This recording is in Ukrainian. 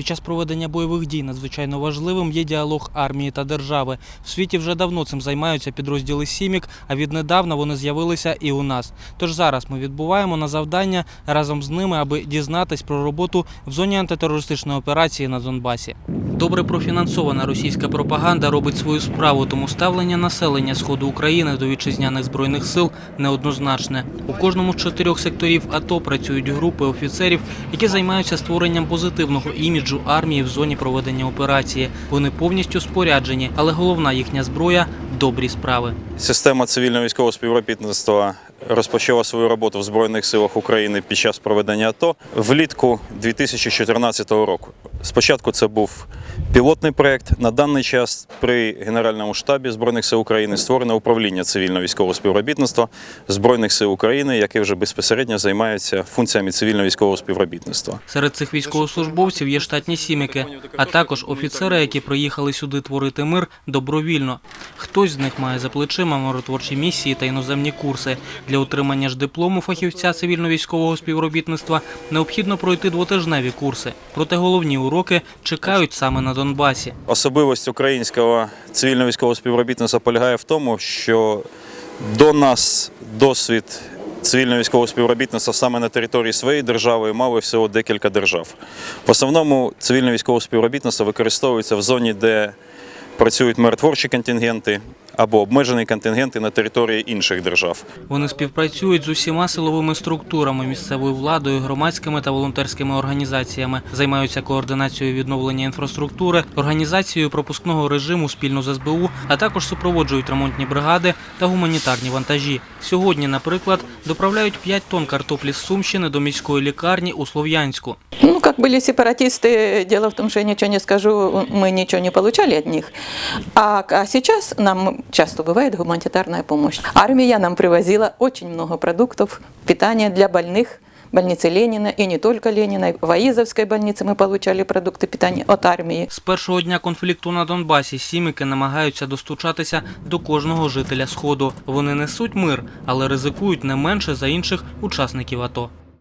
Під час проведення бойових дій надзвичайно важливим є діалог армії та держави. В світі вже давно цим займаються підрозділи Сімік, а віднедавна вони з'явилися і у нас. Тож зараз ми відбуваємо на завдання разом з ними, аби дізнатись про роботу в зоні антитерористичної операції на Донбасі. Добре профінансована російська пропаганда робить свою справу, тому ставлення населення сходу України до вітчизняних збройних сил неоднозначне. У кожному з чотирьох секторів АТО працюють групи офіцерів, які займаються створенням позитивного іміджу армії в зоні проведення операції. Вони повністю споряджені, але головна їхня зброя добрі справи. Система цивільного військового співробітництва розпочала свою роботу в Збройних силах України під час проведення АТО влітку 2014 року. Спочатку це був пілотний проєкт. На даний час при Генеральному штабі Збройних сил України створено управління цивільного військового співробітництва Збройних сил України, яке вже безпосередньо займається функціями цивільного військового співробітництва. Серед цих військовослужбовців є штатні сіміки, а також офіцери, які приїхали сюди творити мир добровільно. Хтось з них має за плечима миротворчі місії та іноземні курси. Для отримання ж диплому фахівця цивільно-військового співробітництва необхідно пройти двотижневі курси. Проте головні уроки чекають саме на Донбасі. Особливість українського цивільно військового співробітництва полягає в тому, що до нас досвід цивільно військового співробітництва саме на території своєї держави мали всього декілька держав. В основному цивільно військове співробітництво використовується в зоні, де працюють миротворчі контингенти або обмежені контингенти на території інших держав. Вони співпрацюють з усіма силовими структурами, місцевою владою, громадськими та волонтерськими організаціями, займаються координацією відновлення інфраструктури, організацією пропускного режиму спільно з СБУ, а також супроводжують ремонтні бригади та гуманітарні вантажі. Сьогодні, наприклад, доправляють 5 тонн картоплі з Сумщини до міської лікарні у Слов'янську Ну, как были сепаратисты, дело в том, что я ничего не скажу, мы ничего не получали от них. А, а сейчас нам часто бывает гуманитарная помощь. Армия нам привозила очень много продуктов, питания для больных, больницы Ленина и не только Ленина. В Аизовской больнице мы получали продукты питания от армии. З першого дня конфлікту на Донбасі сіміки намагаються достучатися до кожного жителя Сходу. Вони несуть мир, але ризикують не менше за інших учасників АТО.